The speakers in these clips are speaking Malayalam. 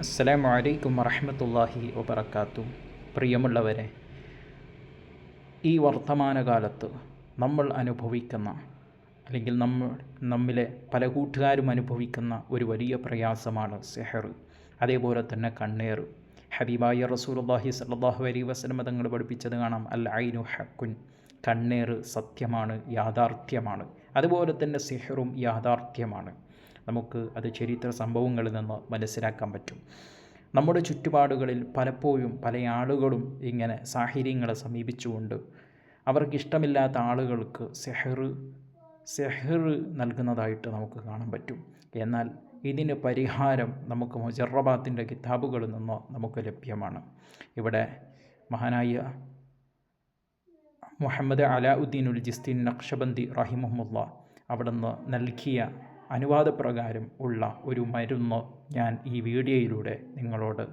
അസ്സലാമു അലൈക്കും വറഹമത്തല്ലാഹി വബർക്കാത്തു പ്രിയമുള്ളവരെ ഈ വർത്തമാനകാലത്ത് നമ്മൾ അനുഭവിക്കുന്ന അല്ലെങ്കിൽ നമ്മൾ നമ്മിലെ പല കൂട്ടുകാരും അനുഭവിക്കുന്ന ഒരു വലിയ പ്രയാസമാണ് സെഹർ അതേപോലെ തന്നെ കണ്ണേർ ഹബീബായ റസൂലുള്ളാഹി സ്വല്ലല്ലാഹു അലൈ വസല്ലം തങ്ങൾ പഠിപ്പിച്ചത് കാണാം അൽ ഐനു ഹക്കുൻ. കണ്ണേർ സത്യമാണ് യാഥാർത്ഥ്യമാണ്. അതുപോലെ തന്നെ സെഹറും യാഥാർത്ഥ്യമാണ്. നമുക്ക് അത് ചരിത്ര സംഭവങ്ങളിൽ നിന്ന് മനസ്സിലാക്കാൻ പറ്റും. നമ്മുടെ ചുറ്റുപാടുകളിൽ പലപ്പോഴും പല ആളുകളും ഇങ്ങനെ സാഹചര്യങ്ങളെ സമീപിച്ചുകൊണ്ട് അവർക്കിഷ്ടമില്ലാത്ത ആളുകൾക്ക് സെഹർ സെഹർ നൽകുന്നതായിട്ട് നമുക്ക് കാണാൻ പറ്റും. എന്നാൽ ഇതിന് പരിഹാരം നമുക്ക് മുജറബാത്തിന്റെ കിതാബുകളിൽ നിന്നോ നമുക്ക് ലഭ്യമാണ്. ഇവിടെ മഹാനായ മുഹമ്മദ് അലാഉദ്ദീനുൽ ജിസ്തീൻ നക്ഷബന്ദി റഹിമുല്ല അവിടുന്ന് നൽകിയ അനുവാദപ്രകാരം ഉള്ള ഒരു മരുന്ന് ഞാൻ ഈ വീഡിയോയിലൂടെ നിങ്ങളോട്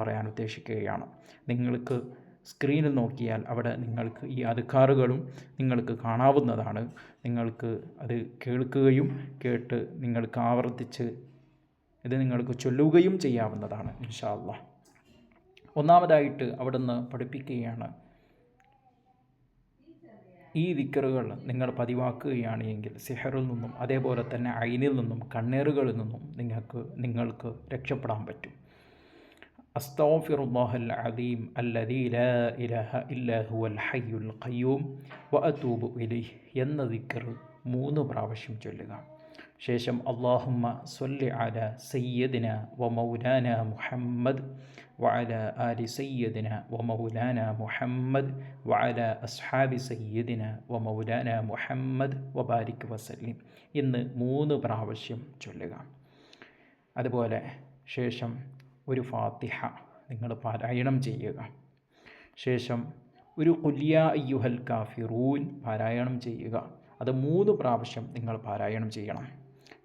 പറയാൻ ഉദ്ദേശിക്കുകയാണ്. നിങ്ങൾക്ക് സ്ക്രീനിൽ നോക്കിയാൽ അവിടെ നിങ്ങൾക്ക് ഈ അധികാറുകളും നിങ്ങൾക്ക് കാണാവുന്നതാണ്. നിങ്ങൾക്ക് അത് കേൾക്കുകയും കേട്ട് നിങ്ങൾക്ക് ആവർത്തിച്ച് ഇത് നിങ്ങൾക്ക് ചൊല്ലുകയും ചെയ്യാവുന്നതാണ് ഇൻഷാല്ല ഒന്നാമതായിട്ട് അവിടുന്ന് പഠിപ്പിക്കുകയാണ് ഈ ദിക്കറുകൾ നിങ്ങൾ പതിവാക്കുകയാണ് എങ്കിൽ സിഹറിൽ നിന്നും അതേപോലെ തന്നെ ഐനിൽ നിന്നും കണ്ണേറുകളിൽ നിന്നും നിങ്ങൾക്ക് നിങ്ങൾക്ക് രക്ഷപ്പെടാൻ പറ്റും. ഹയ്യുൽ ഖയ്യൂം വ അതൂബു ഇലൈഹ് എന്ന ദിക്കർ മൂന്ന് പ്രാവശ്യം ചൊല്ലുക. ശേഷം അള്ളാഹുമ്മ സൊല്ലി അല സയ്യദിന വ മൗലാന മുഹമ്മദ് വഅല ആലി സയ്യദിന വ മൗലാന മുഹമ്മദ് വഅല അസ്ഹാബി സയ്യദിന വ മൗലാന മുഹമ്മദ് വബാരിക് വസല്ലിം. ഇന്ന് മൂന്ന് പ്രാവശ്യം ചൊല്ലുക. അതുപോലെ ശേഷം ഒരു ഫാത്തിഹ നിങ്ങൾ പാരായണം ചെയ്യുക. ശേഷം ഒരു കുല്യ അയ്യുഹൽ കാഫിറൂൻ പാരായണം ചെയ്യുക. അത് മൂന്ന് പ്രാവശ്യം നിങ്ങൾ പാരായണം ചെയ്യണം.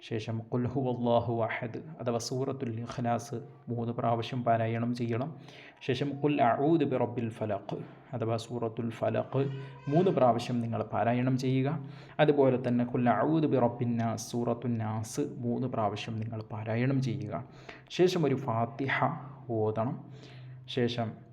ശേഷം കുൽഹു അള്ളാഹു അഹദ് അഥവാ സൂറത്തുൽ ഇഖ്ലാസ് മൂന്ന് പ്രാവശ്യം പാരായണം ചെയ്യണം. ശേഷം കുൽ അഊദ് ബി റബ്ബിൽ ഫലഖ് അഥവാ സൂറത്തുൽ ഫലഖ് മൂന്ന് പ്രാവശ്യം നിങ്ങൾ പാരായണം ചെയ്യുക. അതുപോലെ തന്നെ കുൽ അഊദ് ബി റബ്ബിൻ നാസ് സൂറത്തുൽ നാസ് മൂന്ന് പ്രാവശ്യം നിങ്ങൾ പാരായണം ചെയ്യുക. ശേഷം ഒരു ഫാത്തിഹ ഓതണം. ശേഷം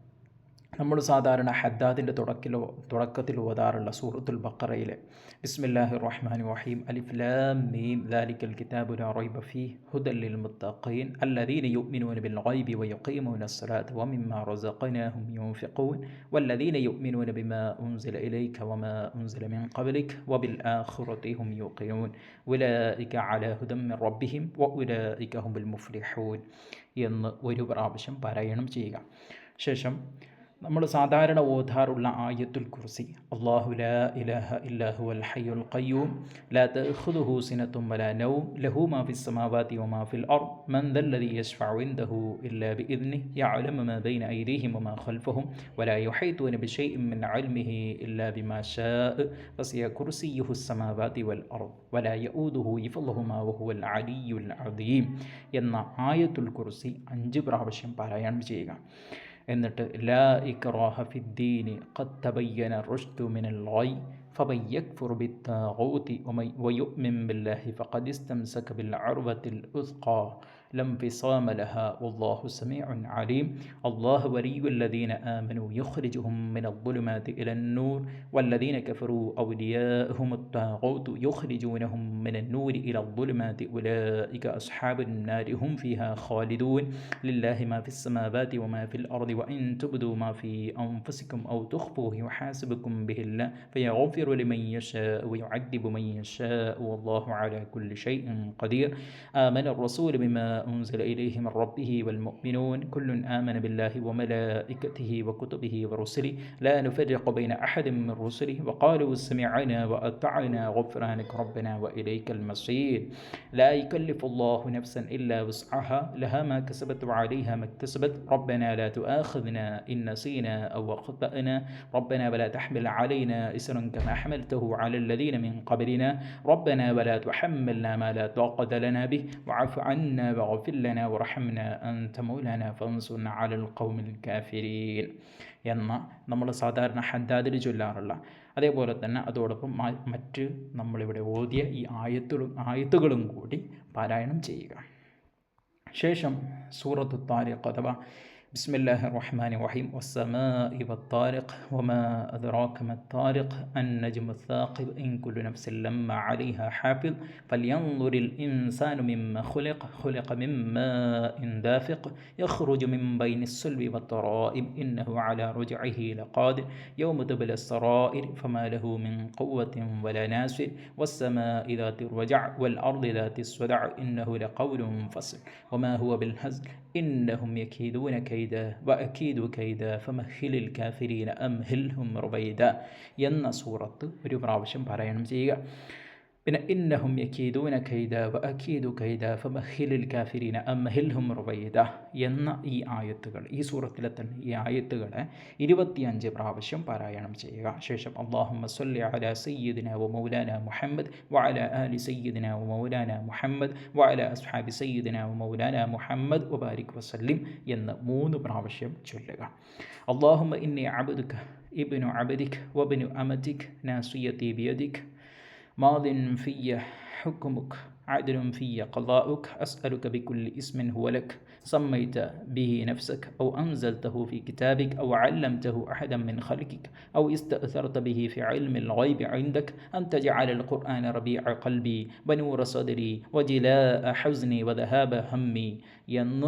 നമ്മൾ സാധാരണ ഹദ്ദാദിൻ്റെ തുടക്കിലോ തുടക്കത്തിൽ ഓതാറുള്ള സൂറത്തുൽ ബക്കറയിലെ ബിസ്മില്ലാഹി റഹ്മാൻ വഹീം അലിഫ്ലാം മീം ദാലിക്കൽ കിതാബുൽ റൈബ ഫീ ഹുദല്ലിൽ മുത്തഖീൻ അല്ലദീന യുഅ്മിനൂന ബിൽ ഗൈബി വയഖീമൂന അസ്സലാത്ത് വമിമ്മ റസഖനാഹും യുൻഫിഖൂൻ വല്ലദീന യുഅ്മിനൂന ബിമാ ഉൻസില ഇലൈക വമാ ഉൻസില മിൻ ഖബ്ലിക വബിൽ ആഖിറതി ഹും യുഖിനൂൻ ഉലൈക അലാ ഹുദം മിൻ റബ്ബിഹിം വഉലൈക ഹും മുഫ്ലിഹൂൻ എന്ന് ഒരു പ്രാവശ്യം പാരായണം ചെയ്യുക ശേഷം നമ്മൾ സാധാരണ ഓതാറുള്ള ആയത്തുൽ കുർസി. അള്ളാഹു ലാ ഇലഹ ഇല്ലാഹു അൽ ഹയ്യുൽ ഖയ്യൂം ലാ തഖുദുഹു സിനത്തും വലാ നൗം ലഹു മാ ഫിസ് സമാവാതി വമാ ഫിൽ അർദ് മൻ ദല്ലദി യശ്ഫഉ ഇൻദഹു ഇല്ലാ ബിഇذനി യഅലമു മാ ബൈന ഐദീഹിം വമാ ഖൽഫഹും വലാ യുഹൈതുന ബിശൈഇൻ മിൻ ഇൽമിഹി ഇല്ലാ ബിമാ ശാഅ വസിയ കുർസിയുഹു സമാവാതി വൽ അർദ് വലാ യഊദുഹു ഹിഫ്ളുഹുമാ വഹുവൽ അലിയ്യുൽ അദീം എന്ന ആയത്തുൽ കുർസി അഞ്ച് പ്രാവശ്യം പാരായണം ചെയ്യുക. എന്നിട്ട് ലാ ഇക്റാഹ ഫിദ്ദീനി ഖദ് തബയ്യന റുഷ്ദു മിനൽ ഗയ് فمن يكفر بالطاغوت ويؤمن بالله فقد استمسك بالعروة الوثقى لا انفصام لها والله سميع عليم. الله ولي الذين آمنوا يخرجهم من الظلمات إلى النور والذين كفروا أولياءهم الطاغوت يخرجونهم من النور إلى الظلمات. أولئك أصحاب النار هم فيها خالدون. لله ما في السماوات وما في الأرض وإن تبدوا ما في أنفسكم أو تخفوه يحاسبكم به الله فيغفر لمن يشاء ويعذب من يشاء. والله على كل شيء قدير. آمن الرسول بما أنزل إليه من ربه والمؤمنون كل آمن بالله وملائكته وكتبه ورسله. لا نفرق بين أحد من رسله. وقالوا سمعنا وأطعنا. غفرانك ربنا وإليك المصير. لا يكلف الله نفسا إلا وسعها. لها ما كسبت وعليها ما اكتسبت. ربنا لا تؤاخذنا إن نسينا أو أخطأنا. ربنا ولا تحمل علينا إسرا كما حملته على الذين من قبلنا. ربنا ولا تحملنا ما لا طاقة لنا به. واعف عنا واغفر لنا وارحمنا أنت مولانا فانصرنا على القوم الكافرين എന്ന നമ്മൾ സാധാരണ ഹദ്ദാദിൽ ചൊല്ലാറുള്ള അതേപോലെ തന്നെ അതോടൊപ്പം മറ്റ് നമ്മളിവിടെ ഓതിയ ഈ ആയത്തുകളും ആയത്തുകളും കൂടി പാരായണം ചെയ്യുക ശേഷം സൂറത്ത് താരിഖ് അഥവാ بسم الله الرحمن الرحيم. والسماء والطارق وما أدراك ما الطارق. النجم الثاقب إن كل نفس لما عليها حافظ. فلينظر الإنسان مما خلق. خلق من ماء دافق. يخرج من بين الصلب والترائب. إنه على رجعه لقادر. يوم تبلى السرائر فما له من قوة ولا ناصر. والسماء ذات الرجع والأرض ذات الصدع. إنه لقول فصل. وما هو بالهزل. إنهم يكيدون كيدا وأكيد كيدا فمهل الكافرين أمهلهم ربيدا എന്ന സൂറത്ത് ഒരു പ്രാവശ്യം പാരായണം ചെയ്യുക പിന്നെ ഇന്നഹും യക്കീദൂന ഖൈദ വ ഖൈദ ഫമഹിലിൽ കാഫിരീന അമഹിൽഹും റുബൈദ എന്ന ഈ ആയത്തുകൾ ഈ സൂറത്തിലെ തന്നെ ഈ ആയത്തുകളെ ഇരുപത്തിയഞ്ച് പ്രാവശ്യം പാരായണം ചെയ്യുക. ശേഷം അള്ളാഹുമ്മ സല്ലി അല സയ്യിദിന വ മൗലാന മുഹമ്മദ് വ അലി ആലി സയ്യിദിന വ മൗലാന മുഹമ്മദ് വ അല അസ്ഹാബി സയ്യിദിന വ മൗലാന മുഹമ്മദ് വബാരിക് വസല്ലിം എന്ന് മൂന്ന് പ്രാവശ്യം ചൊല്ലുക. അള്ളാഹുമ്മ ഇന്നി അബദുക ഇബ്നു അബദിഖ് വബിനു അമദിഖ് നാസിയത്തി ബിയദിക് ماض في حكمك عدل في قضاؤك أسألك بكل اسم هو لك. سميت به نفسك أو أنزلته في كتابك أو علمته أحدا من خلقك أو استأثرت به في علم الغيب عندك. أن تجعل القرآن ربيع قلبي ونور صدري وجلاء حزني وذهاب همي. ين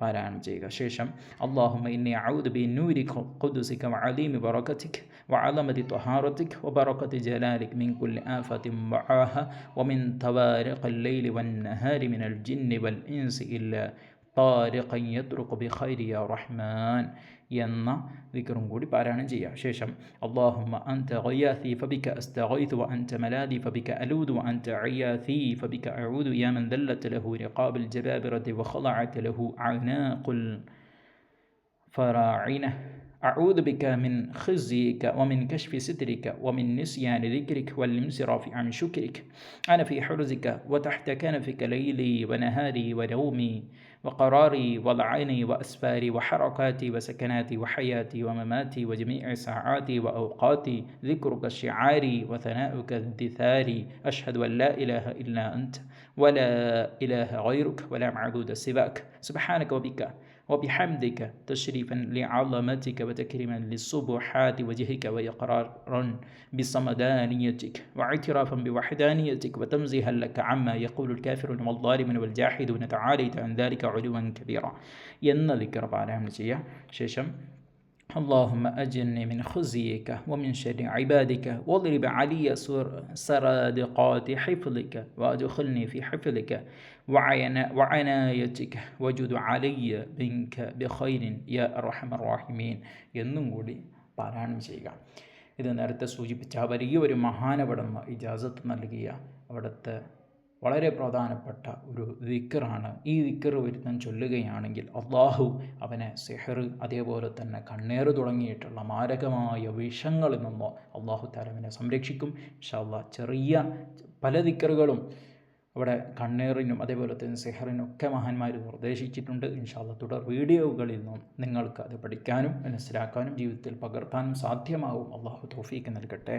പാരായണം ചെയ്യുക ശേഷം അള്ളാഹുമ ഇന്നെ ഔദ് ബി നൂരി ഖുദുസിക വഅലീമി ബറകതിക് വഅലമതി ത്വഹാറതിക് വബറകതി ജലാലിക് മിൻ കുല്ലി ആഫത്തിൻ വആഹ വമിൻ തവാരിഖൽ ലൈലി വൻ നഹാരി മിനൽ ജിന്നി വൽ ഇൻസി ഇല്ലാ طارقا يترك بخير يا رحمن. ينا. ذكر نقول بارانا جيا شيشم. اللهم أنت غياثي فبك أستغيث وأنت ملاذي فبك ألود وأنت عياثي فبك أعود يا من ذلت له رقاب الجبابرة وخلعت له عناق الفراعنة. أعوذ بك من خزيك ومن كشف سترك ومن نسيان ذكرك والانصراف عن شكرك. أنا في حرزك وتحت كنفك ليلي ونهاري ونومي وقراري وضعيني وأسفاري وحركاتي وسكناتي وحياتي ومماتي وجميع ساعاتي وأوقاتي. ذكرك شعاري وثناؤك الدثاري أشهد أن لا إله إلا أنت ولا إله غيرك ولا معبود سواك. سبحانك وبك. وبحمدك تشريفا لعظمتك وتكريما لصبحات وجهك وإقرارا بصمدانيتك واعترافا بوحدانيتك وتمزيها لك عما يقول الكافرون والظالمون والجاحدون تعاليت عن ذلك علوا كبيرا എന്ന ذكر പാരായണം ചെയ്യുക ശേഷം اللهم أجرني من خزيك ومن شر عبادك واضرب علي سرادقات حفظك وادخلني في حفظك وعنا وعنايتك وجد علي منك بخير يا أرحم الراحمين എന്നും കൂടി പാരായണം ചെയ്യുക ഇത് നേരത്തെ സൂചിപ്പിച്ച ആ വലിയ ഒരു മഹാനവിടുന്ന് ഇജാസത്ത് നൽകിയ അവിടുത്തെ വളരെ പ്രധാനപ്പെട്ട ഒരു ദിക്കറാണ് ഈ ദിക്കർ ഒരുത്തൻ ചൊല്ലുകയാണെങ്കിൽ അള്ളാഹു അവനെ സെഹർ അതേപോലെ തന്നെ കണ്ണേറ് തുടങ്ങിയിട്ടുള്ള മാരകമായ വിഷങ്ങളിൽ നിന്നോ അള്ളാഹു താലവിനെ സംരക്ഷിക്കും. ഇൻഷാല്ല ചെറിയ പല ദിക്കറുകളും അവിടെ കണ്ണേറിനും അതേപോലെ തന്നെ സെഹറിനും ഒക്കെ മഹാന്മാർ നിർദ്ദേശിച്ചിട്ടുണ്ട്. ഇൻഷാല്ല തുടർ വീഡിയോകളിൽ നിന്നും നിങ്ങൾക്ക് അത് പഠിക്കാനും മനസ്സിലാക്കാനും ജീവിതത്തിൽ പകർത്താനും സാധ്യമാവും. അള്ളാഹു തോഫീക്ക് നൽകട്ടെ.